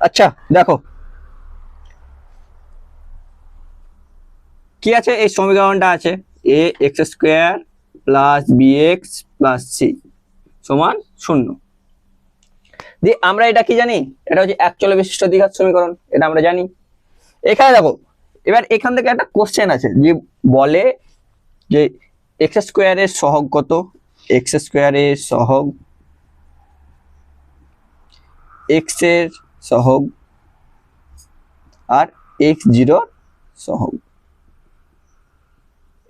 আচ্ছা দেখো। কি আছে? এই সমীকরণটা আছে। A X square plus B X plus C সমান শূন্য। দিয়ে আমরা এটা কি জানি? এটা হচ্ছে একচলে বিশিষ্ট দ্বিঘাত সমীকরণ। এটা আমরা জানি। এখানে দেখো, এবার এখান থেকে একটা কোশ্চেন আছে। যে বলে যে এক্স স্কোয়ারের সহগ কত? এক্স স্কোয়ারের সহগ এক্সের সহগ আর এক্স জিরোর সহগ।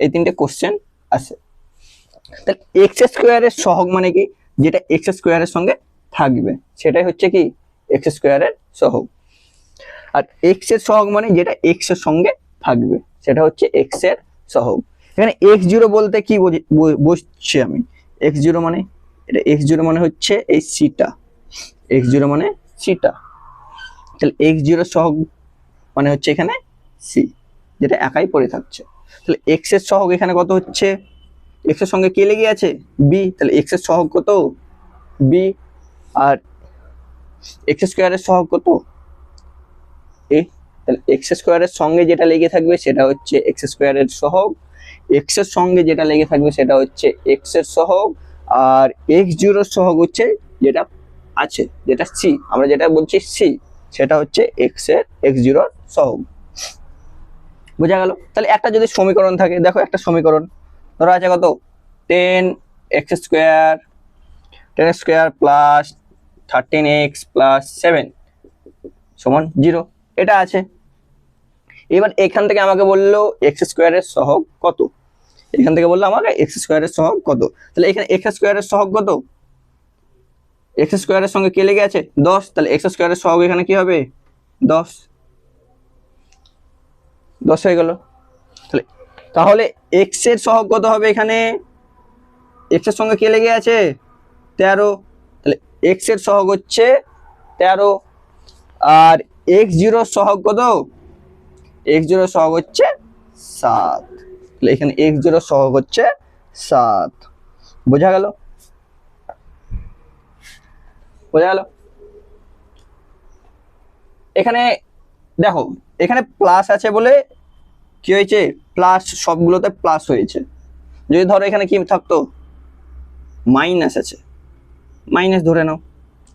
এই তিনটে কোশ্চেন আছে। তাহলে এক্স স্কোয়ারের সহগ মানে কি? যেটা এক্স স্কোয়ারের সঙ্গে থাকবে। সেটাই হচ্ছে কি? এক্স স্কোয়ারের সহগ। আর এক্সের সহগ মানে যেটা এক্সের সঙ্গে থাকবে। সেটা হচ্ছে এক্সের সহগ। এখানে এক্স জিরো বলতে কি বুঝছি আমি। এক্স জিরো মানে? এটা এক্স জিরো মানে হচ্ছে এই সিটা এক্স জিরো মানে সিটা তাহলে এক্স জিরো সহগ মানে হচ্ছে এখানে সি যেটা একাই পড়ে থাকছে। তাহলে এক্সের সহগ এখানে কত হচ্ছে? এক্সের সঙ্গে কে লেগে আছে? বি তাহলে এক্সের সহগ কত? বি আর এক্স স্কোয়ারের সহগ কত? এ তাহলে এক্স স্কোয়ারের সঙ্গে যেটা লেগে থাকবে সেটা হচ্ছে এক্স স্কোয়ারের সহগ। এক্সের সঙ্গে যেটা লেগে থাকবে সেটা হচ্ছে এক্সের সহগ। আর এক্স জিরোর সহগ হচ্ছে যেটা আছে, যেটা সি আমরা যেটা বলছি সি সেটা হচ্ছে এক্সের এক্স জিরোর সহগ। বোঝা গেল? তাহলে একটা যদি সমীকরণ থাকে, দেখো একটা সমীকরণ। ধরো আছে কত? Ten X square ten square plus thirteen X plus seven সমান জিরো এটা আছে। এবার এখান থেকে আমাকে বলল এক্স স্কোয়ারের সহগ কত? এখান থেকে বলল আমাকে এক্স স্কোয়ারের সহগ কত? তাহলে এখানে এক্স স্কোয়ারের সহগ কত? এক্স স্কোয়ারের সঙ্গে কে লেগে আছে? দশ। তাহলে এক্স স্কোয়ারের সহগ এখানে কি হবে? দশ। দশ হয়ে গেল। তাহলে তাহলে এক্সের সহগ কত হবে এখানে? এক্সের সঙ্গে কে লেগে আছে? তেরো। তাহলে এক্সের সহগ হচ্ছে তেরো। আর এক্স জিরোর সহগ কত? এক্স জিরোর সহগ হচ্ছে সাত। তাহলে এখানে এক্স জিরোর সহগ হচ্ছে সাত। বোঝা গেল? বোঝা গেল এখানে দেখো, এখানে প্লাস আছে বলে কি হয়েছে? প্লাস সবগুলোতে প্লাস হয়েছে। যদি ধরো এখানে কি থাকতো? মাইনাস আছে। মাইনাস ধরে নাও।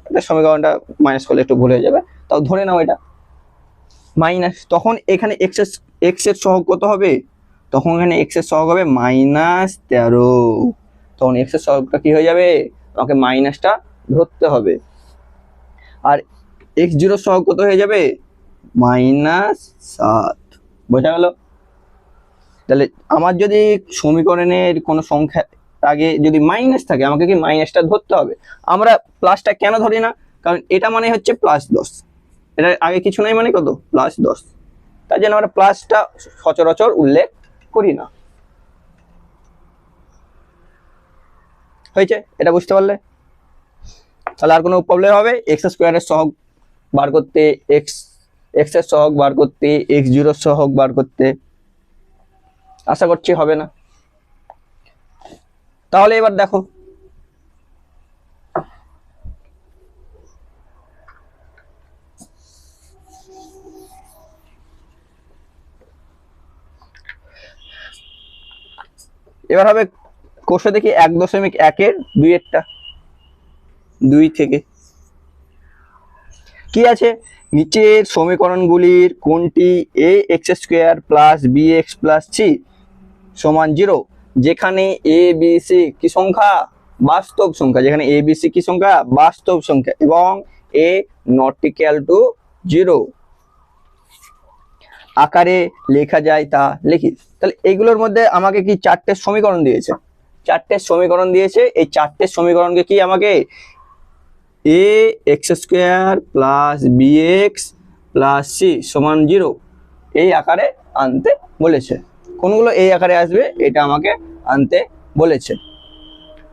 এটা সমীকরণটা মাইনাস করলে একটু ভুল হয়ে যাবে। তাও ধরে নাও এটা। মাইনাস তখন এখানে এক্সের এক্সের সহগ কত হবে? তখন এখানে এক্সের সহগ হবে মাইনাস তেরো। তখন এক্সের সহগটা কি হয়ে যাবে? আমাকে মাইনাসটা ধরতে হবে। আর এক্স জিরো সহ কত হয়ে যাবে? মাইনাস সাত। বোঝা গেল? তাহলে আমার যদি সমীকরণের কোনো সংখ্যা আগে যদি মাইনাস থাকে, আমাকে কি মাইনাসটা ধরতে হবে? আমরা প্লাসটা কেন ধরি না? কারণ এটা মানে হচ্ছে প্লাস দশ। এটা আগে কিছু নাই মানে কত? প্লাস দশ। তার জন্য আমরা প্লাসটা সচরাচর উল্লেখ করি না। হয়েছে? এটা বুঝতে পারলে? তাহলে আর কোনো প্রবলেম হবে? এক্স স্কোয়ারের সহগ বার করতে এক্স এক্সের সহগ বার করতে এক্স জিরোর সহগ বার করতে। আশা করছি হবে না। তাহলে এবার দেখো। এবার হবে কোষে দেখি এক দশমিক একের দুইয়েরটা দুই থেকে। কি আছে? নিচের সমীকরণগুলির কোনটি? A X square plus B X plus C সমান জিরো যেখানে এ বি সি কি সংখ্যা? বাস্তব সংখ্যা, যেখানে এ বি সি কি সংখ্যা? বাস্তব সংখ্যা। এবং A not equal to zero আকারে লেখা যায় তা লিখি। তাহলে এগুলোর মধ্যে আমাকে কি চারটে সমীকরণ দিয়েছে? চারটে সমীকরণ দিয়েছে। এই চারটে সমীকরণকে কি আমাকে A X square plus B X plus C সমান জিরো এই আকারে আনতে বলেছে। কোনগুলো এই আকারে আসবে, এটা আমাকে আনতে বলেছে।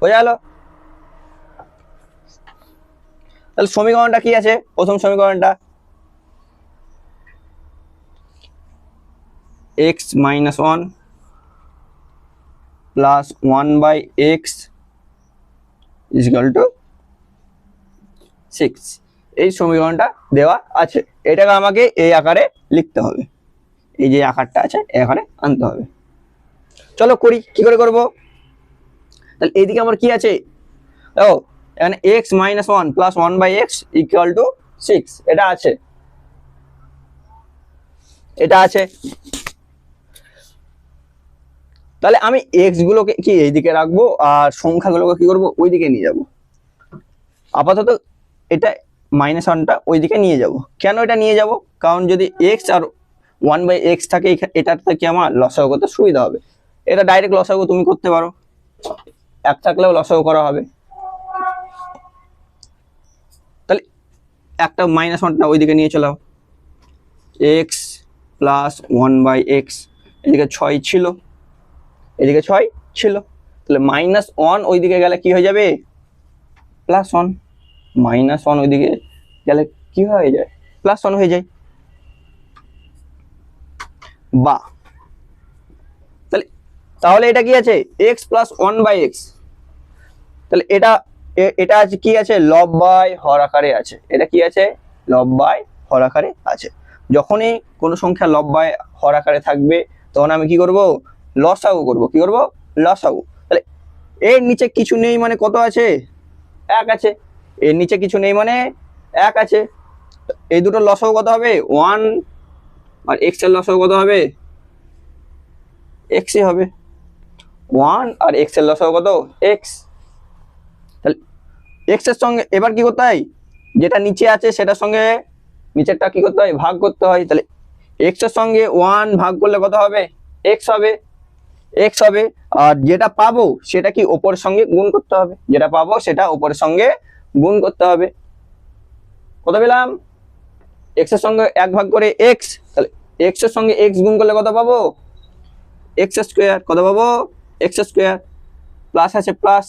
বোঝা গেল। তাহলে সমীকরণটা কি আছে? প্রথম সমীকরণটা। X minus one plus one by X equal to six এই সমীকরণটা দেওয়া আছে। এটাকে আমাকে এই আকারে লিখতে হবে। এই যে আকারটা আছে, এই আকারে আনতে হবে। চলো করি, কি করে করব? তাহলে এইদিকে আমার কি আছে? দেখো, এখানে X minus one plus one by X equal to six এটা আছে। এটা আছে। তাহলে আমি এক্স গুলোকে কি এইদিকে রাখব আর সংখ্যাগুলোকে কি করব? ওইদিকে নিয়ে যাব। আপাতত এটা মাইনাস ওয়ানটা ওইদিকে নিয়ে যাব। কেন এটা নিয়ে যাব? কারণ যদি এক্স আর ওয়ান বাই এক্স থাকে এটার থেকে আমার লসাগু করতে সুবিধা হবে। এটা ডাইরেক্ট লসাগু তুমি করতে পারো। এক থাকলেও লসাগু করা হবে। তাহলে একটা মাইনাস ওয়ানটা ওইদিকে নিয়ে চলাও X plus one by X এদিকে ছয় ছিল। এদিকে ছয় ছিল। তাহলে মাইনাস ওয়ান ওইদিকে গেলে কি হয়ে যাবে? প্লাস ওয়ান মাইনাস ওয়ান ওইদিকে গেলে কি হয়ে যায়? প্লাস ওয়ান হয়ে যায়। বা। তাহলে তাহলে এটা কি আছে? X plus one by X তাহলে এটা এটা আছে কি আছে? লব বাই হর আকারে আছে। এটা কি আছে? লব বাই হর আকারে আছে। যখনই কোনো সংখ্যা লব বাই হর আকারে থাকবে, তখন আমি কি করব? লসাগু করব। কি করব? লসাগু তাহলে, এর নিচে কিছু নেই মানে কত আছে? এক আছে। এর নিচে কিছু নেই মানে এক আছে। এই দুটো লসাগু কত হবে? ওয়ান আর এক্সের লসাগু কত হবে? এক্সই হবে। ওয়ান আর এক্সের লসাগু কত? এক্স তাহলে এক্সের সঙ্গে এবার কি করতে হয়? যেটা নিচে আছে সেটার সঙ্গে নিচেরটা কি করতে হয়? ভাগ করতে হয়। তাহলে এক্সের সঙ্গে ওয়ান ভাগ করলে কত হবে? এক্স হবে। এক্স হবে। আর যেটা পাবো সেটা কি ওপরের সঙ্গে গুণ করতে হবে? যেটা পাবো সেটা ওপরের সঙ্গে গুণ করতে হবে। কত পেলাম? এক্সের সঙ্গে এক ভাগ করে এক্স তাহলে এক্সের সঙ্গে এক্স গুণ করলে কত পাবো? এক্স স্কোয়ার কত পাবো? এক্স স্কোয়ার প্লাস আছে প্লাস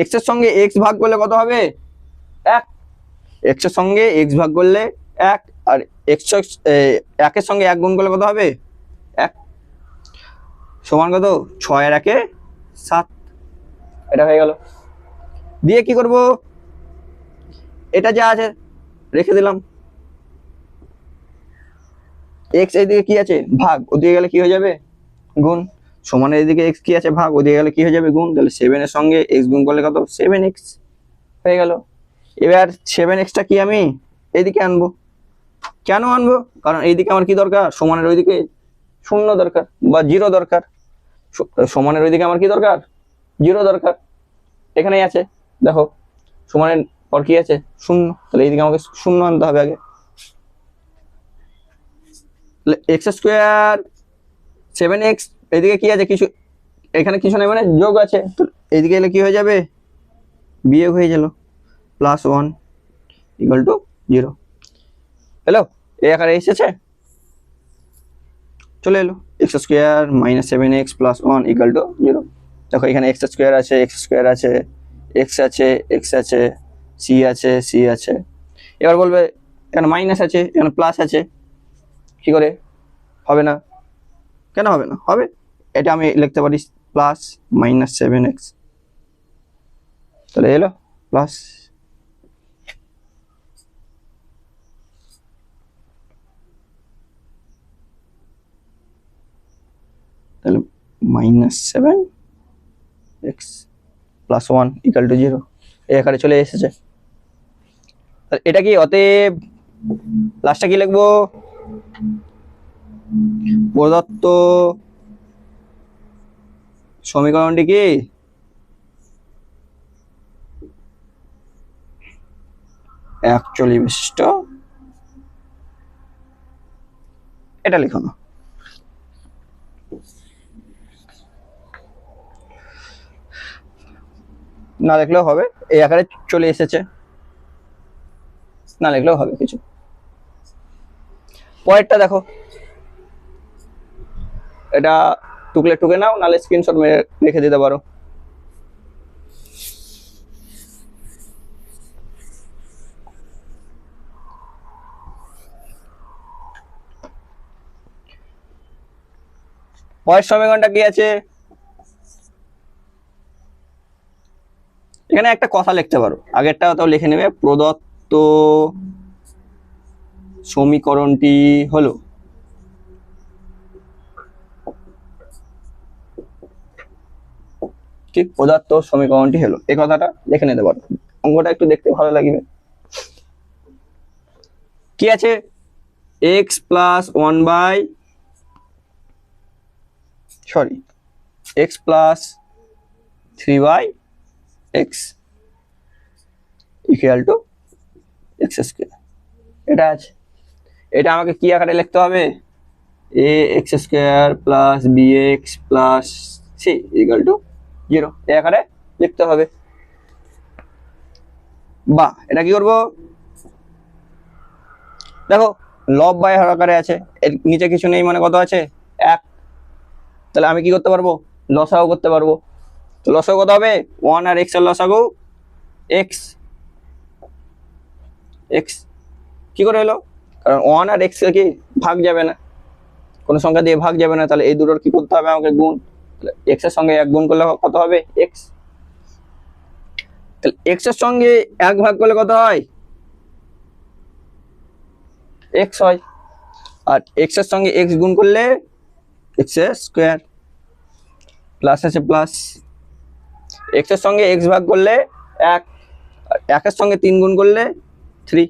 এক্সের সঙ্গে এক্স ভাগ করলে কত হবে? এক। এক্সের সঙ্গে এক্স ভাগ করলে এক, আর এক্স একের সঙ্গে এক গুণ করলে কত হবে? এক। সমান কত? ছয় আর একে সাত। এটা হয়ে গেল। দিয়ে কি করব? এটা যা আছে, রেখে দিলাম। এক্স এইদিকে কি আছে? ভাগ। ওদিকে গেলে কি হয়ে যাবে? গুণ। সমানের এদিকে এক্স কি আছে? ভাগ। ওদিকে গেলে কি হয়ে যাবে? গুণ। তাহলে সেভেনের সঙ্গে এক্স গুণ করলে কত? সেভেন এক্স হয়ে গেল। এবার সেভেন এক্সটা কি আমি? এইদিকে আনব। কেন আনব? কারণ এইদিকে আমার কি দরকার? সমানের ওইদিকে শূন্য দরকার বা জিরো দরকার। সমানের ওইদিকে আমার কি দরকার? জিরো দরকার। এখানেই আছে। দেখো, সমানের পর কি আছে? শূন্য। তাহলে এইদিকে আমাকে শূন্য আনতে হবে আগে। এক্স স্কোয়ার সেভেন এক্স এদিকে কি আছে? কিছু এখানে কিছু নেই মানে যোগ আছে। তো এইদিকে এলে কি হয়ে যাবে? বিয়োগ হয়ে গেল। Plus one equal to zero hello? এই আকারে এসেছে? চলে এলো। X square minus seven X plus one equal to zero দেখো এখানে এক্স স্কোয়ার আছে এক্স স্কোয়ার আছে। এক্স আছে এক্স আছে সি আছে সি আছে। এবার বলবে এখানে মাইনাস আছে এখানে প্লাস আছে? কি করে? হবে না। কেন হবে না? হবে। এটা আমি লিখতে পারি প্লাস মাইনাস সেভেন এক্স তাহলে এলো প্লাস তাহলে minus seven X plus one equal to zero এই আকারে চলে এসেছে। এটা কি অতএব লাস্টটা কি লিখব? প্রদত্ত সমীকরণটি কি? একচল্লিশ বিশিষ্ট। এটা লিখো না। না লিখলেও হবে। এই আকারে চলে এসেছে। না লিখলেও হবে কিছু। পরেরটা দেখো। এটা টুকলে টুকে নাও, নাহলে স্ক্রিনশট মেরে রেখে দিতে পারো। পরের সমীকরণটা কি আছে? এখানে একটা কথা লিখতে পারো। আগেরটা তাও লিখে নেবে। প্রদত্ত সমীকরণটি হলো ঠিক প্রদত্ত সমীকরণটি হলো। এই কথাটা লিখে নিতে পারো। অঙ্কটা একটু দেখতে ভালো লাগবে। কি আছে? X plus one by sorry X plus three by X equal to X square এটা আছে। এটা আমাকে কি আকারে লিখতে হবে? X square plus B X plus C equal to zero এই আকারে লিখতে হবে। বা এটা কি করব? দেখো লব বাই হর আকারে আছে। এর নিচে কিছু নেই মানে কত আছে? এক। তাহলে আমি কি করতে পারব? লসাও করতে পারব। তো লসাগু কত হবে? ওয়ান আর এক্সের লসাগু এক্স এক্স কি করে এলো কারণ ওয়ান আর এক্স কি ভাগ যাবে না। কোনো সংখ্যা দিয়ে ভাগ যাবে না, তাহলে এই দুটোর কি করতে হবে আমাকে গুণ? এক্সের সঙ্গে এক গুণ করলে কত হবে? এক্স তাহলে এক্সের সঙ্গে এক ভাগ করলে কত হয়? এক্স হয়। আর এক্সের সঙ্গে এক্স গুণ করলে এক্স স্কোয়ার প্লাস আছে প্লাস এক্সের সঙ্গে এক্স ভাগ করলে এক একের সঙ্গে তিন গুণ করলে three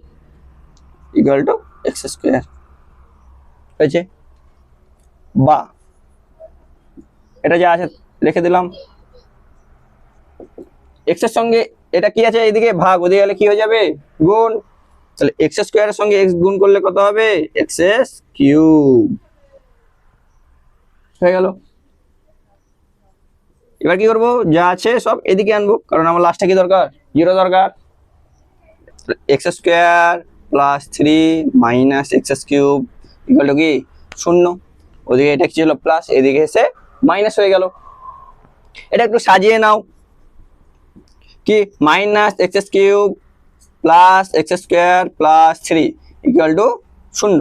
equal to X square হয়েছে? বা। এটা যা আছে রেখে দিলাম। এক্সের সঙ্গে এটা কি আছে এইদিকে? ভাগ, ওদিকে গেলে কি হয়ে যাবে? গুণ। তাহলে এক্স স্কোয়ারের সঙ্গে এক্স গুণ করলে কত হবে? এক্স কিউব হয়ে গেল। এবার কি করব? যা আছে সব এদিকে আনব। কারণ আমার লাস্টে কি দরকার? জিরো দরকার। X square plus three minus X cube equal to কি? শূন্য। ওদিকে এটা কি ছিল? প্লাস এদিকে এসে মাইনাস হয়ে গেল। এটা একটু সাজিয়ে নাও। কি? Minus X cube plus X square plus three equal to শূন্য।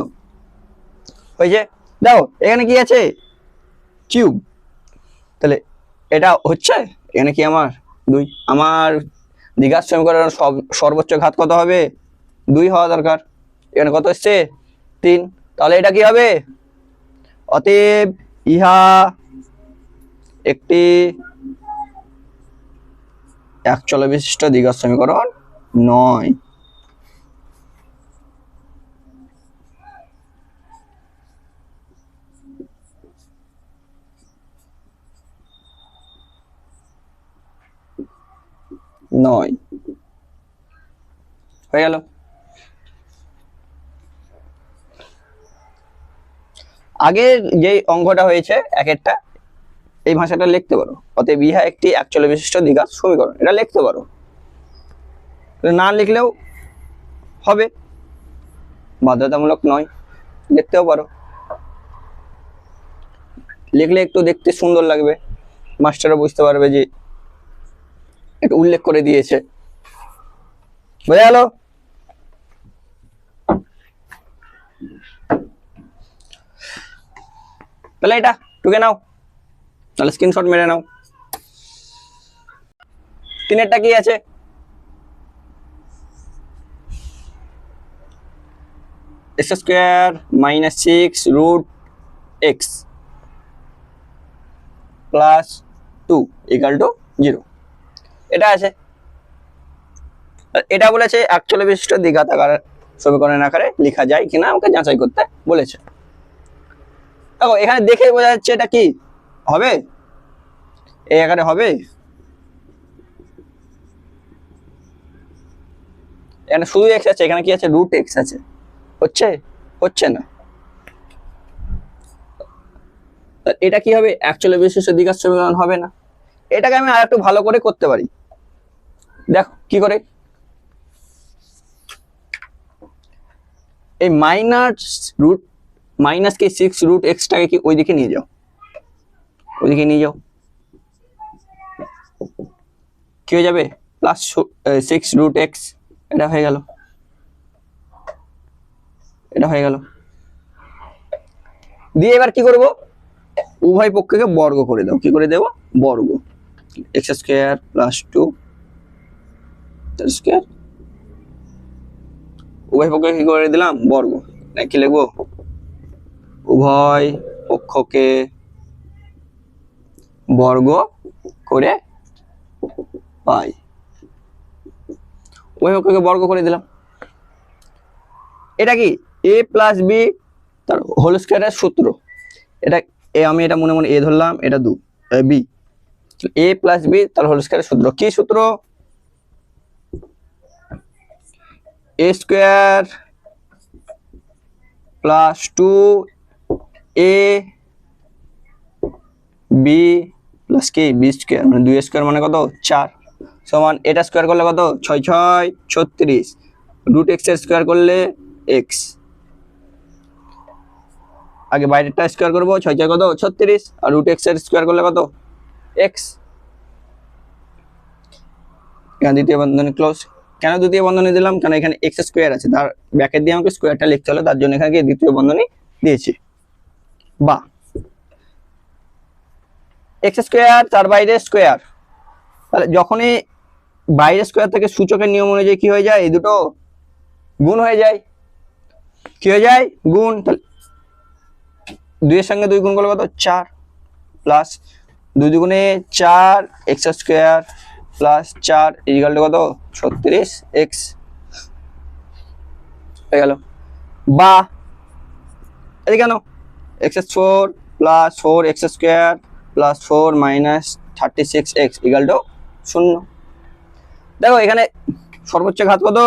হয়েছে? দেখো, এখানে কি আছে? কিউব তাহলে এটা হচ্ছে? এখানে কি আমার? দুই। আমার দীঘার সমীকরণ সব সর্বোচ্চ ঘাত কত হবে? দুই হওয়া দরকার। এখানে কত এসছে? তিন। তাহলে এটা কি হবে? অতএব ইহা একটি এক চল বিশিষ্ট দীঘার সমীকরণ নয়। নয়। হয়ে গেল। আগের যে অঙ্কটা হয়েছে, এক একটা, এই ভাষাটা লিখতে পারো। অতএব ইহা একটি একচল্লিশ বিশিষ্ট দ্বিঘাত সমীকরণ। এটা লিখতে পারো। না লিখলেও হবে। বাধ্যতামূলক নয়। লিখতেও পারো। লিখলে একটু দেখতে সুন্দর লাগবে। মাস্টারও বুঝতে পারবে যে একটু উল্লেখ করে দিয়েছে। বোঝা গেল তাহলে এটা টুকে নাও। তাহলে স্ক্রিনশট মেরে নাও। তিনেরটা কি আছে? X square minus six root X plus two equal to zero এটা আছে। এটা বলেছে একচল্লিশ বিশিষ্ট দ্বিঘাত আকার সমীকরণের আকারে লেখা যায় কিনা আমাকে যাচাই করতে বলেছে। দেখো, এখানে দেখে বোঝা যাচ্ছে এটা কি? হবে? এই আকারে হবে? এখানে শুধু এক্স আছে, এখানে কি আছে? রুট এক্স আছে। হচ্ছে? হচ্ছে না। এটা কি হবে? অ্যাকচুয়ালি বিশিষ্ট দ্বিঘাত সমীকরণ হবে না। এটাকে আমি আর একটু ভালো করে করতে পারি। দেখো, কি করে? এই মাইনাস রুট মাইনাস কি সিক্স রুট এক্সটাকে কি ওইদিকে নিয়ে যাও? ওইদিকে নিয়ে যাও। কি হয়ে যাবে? প্লাস সিক্স রুট এক্স এটা হয়ে গেল। এটা হয়ে গেল। দিয়ে এবার কি করব? উভয় পক্ষকে বর্গ করে দাও। কি করে দেবো? বর্গ। X square plus two square উভয় পক্ষে কি করে দিলাম? বর্গ। না কি লিখব? উভয় পক্ষকে বর্গ করে পাই। উভয় পক্ষকে বর্গ করে দিলাম। এটা কি? এ প্লাস বি তার হোল স্কোয়ারের সূত্র। এটা এ আমি এটা মনে মনে এ ধরলাম, এটা দু বি এ প্লাস বি তার হোল স্কোয়ারের সূত্র। কি সূত্র? A square plus two A B plus কি বি স্কোয়ার মানে দুই স্কোয়ার মানে কত? চার। সমান এটা স্কোয়ার করলে কত? ছয় ছয়, ছত্রিশ। রুট এক্সের স্কোয়ার করলে এক্স আগে বাইরেরটা স্কোয়ার করব, ছয় ছয় কত? ছত্রিশ। আর রুট এক্সের স্কোয়ার করলে কত? এক্স দ্বিতীয় বন্ধনী ক্লোজ কেন দ্বিতীয় বন্ধনী দিলাম? কেন এখানে এক্স স্কোয়ার আছে? তার ব্যাকের দিয়ে আমাকে স্কোয়ারটা লিখতে হলো, তার জন্য এখানে দ্বিতীয় বন্ধনী দিয়েছি। বা। এক্স স্কোয়ার তার বাইরে স্কোয়ার তাহলে যখনই বাইরে স্কোয়ার থেকে সূচকের নিয়ম অনুযায়ী কি হয়ে যায়? এই দুটো গুণ হয়ে যায়। কি হয়ে যায়? গুণ। তাহলে দুইয়ের সঙ্গে দুই গুণ করলে কত? চার। প্লাস দুই দুগুণে চার এক্স স্কোয়ার প্লাস চার ইজিকাল কত? ছত্রিশ এক্স হয়ে গেল। বা। এই কেন X as four plus four X square plus four minus thirty six X equal to শূন্য। দেখো, এখানে সর্বোচ্চ ঘাত কত?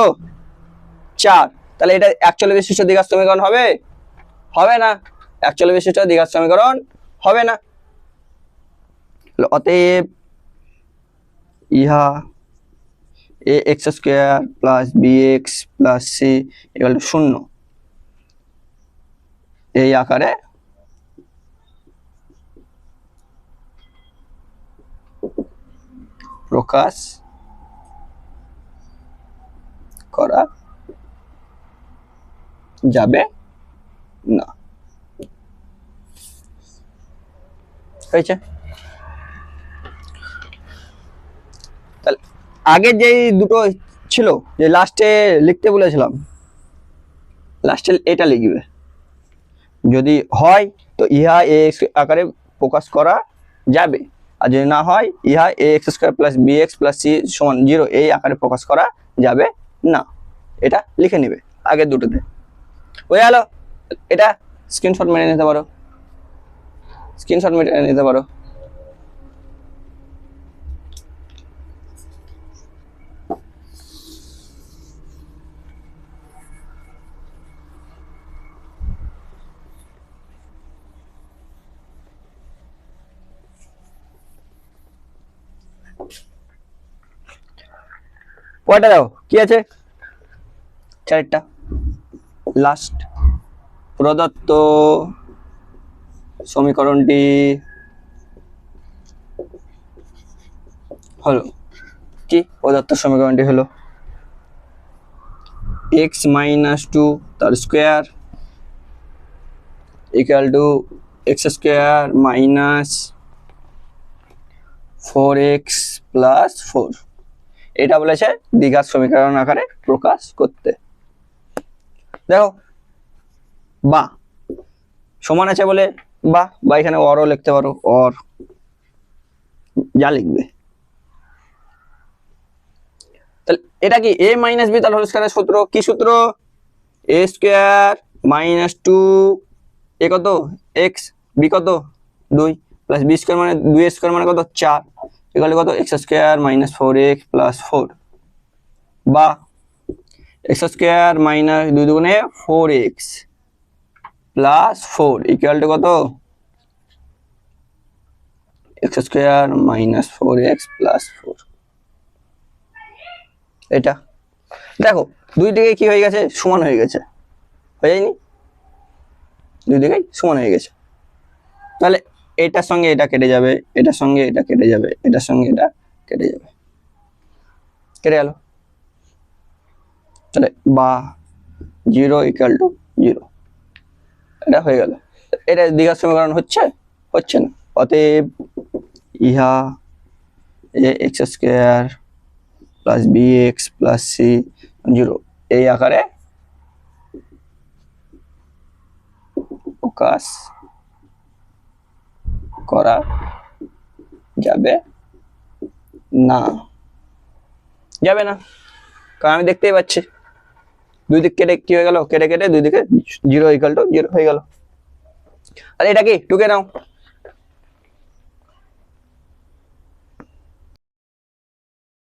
চার। তাহলে এটা একচল্লিশ বিশিষ্ট দ্বিঘাত সমীকরণ হবে? হবে না। একচল্লিশ বিশিষ্ট দ্বিঘাত সমীকরণ হবে না। অতএব ইহা A X square plus B X plus C এগুলো শূন্য। এই আকারে প্রকাশ করা যাবে না। হয়েছে? তাহলে আগে যেই দুটো ছিল, যে লাস্টে লিখতে বলেছিলাম লাস্টে এটা লিখবে। যদি হয়, তো ইহা এ এক্স আকারে প্রকাশ করা যাবে। আর যদি না হয়, ইহা A X square plus B X plus C সমান জিরো এই আকারে প্রকাশ করা যাবে না। এটা লিখে নেবে আগের দুটোতে। হয়ে গেল এটা স্ক্রিনশট মেরে নিতে পারো। স্ক্রিনশট মেরে নিতে পারো। কয়টা দাও। কি আছে? চারটা। লাস্ট প্রদত্ত সমীকরণটি হলো কি? প্রদত্ত সমীকরণটি হলো এক্স মাইনাস টু তার square equal to X square minus four X plus four এটা বলেছে দ্বিঘাত সমীকরণ আকারে প্রকাশ করতে। দেখো, বা। সমান আছে বলে বা বা এখানে অরও লিখতে পারো, অর। যা লিখবে। তাহলে এটা কি এ মাইনাস বি তার হোল সূত্র? কি সূত্র? A square minus two A কত? এক্স বি কত? দুই। প্লাস বি স্কোয়ার মানে দুই স্কোয়ার মানে কত? চার। এগুলো কত? X square minus four X plus four বা এক্স স্কোয়ার মাইনাস দুই দুগুণে four X plus four equal to কত? X square minus four X plus four এটা। দেখো, দুই দিকে কি হয়ে গেছে? সমান হয়ে গেছে। হয়ে যায়নি? দুই দিকেই সমান হয়ে গেছে। তাহলে এটার সঙ্গে এটা কেটে যাবে, এটার সঙ্গে এটা কেটে যাবে, এটার সঙ্গে এটা কেটে যাবে। কেটে গেল। তাহলে বা জিরো ইকুয়াল টু জিরো। এটা হয়ে গেল। এটা দ্বিঘাত সমীকরণ হচ্ছে হচ্ছে না। অতএব ইহা A X square plus B X plus C zero, এই আকারে প্রকাশ করা যাবে না। যাবে না। কারণ আমি দেখতেই পাচ্ছি। দুই দিক কেটে কি হয়ে গেল? কেটে কেটে দুই দিকে জিরো ইকাল টু জিরো হয়ে গেল। আরে এটা কি? টুকে নাও।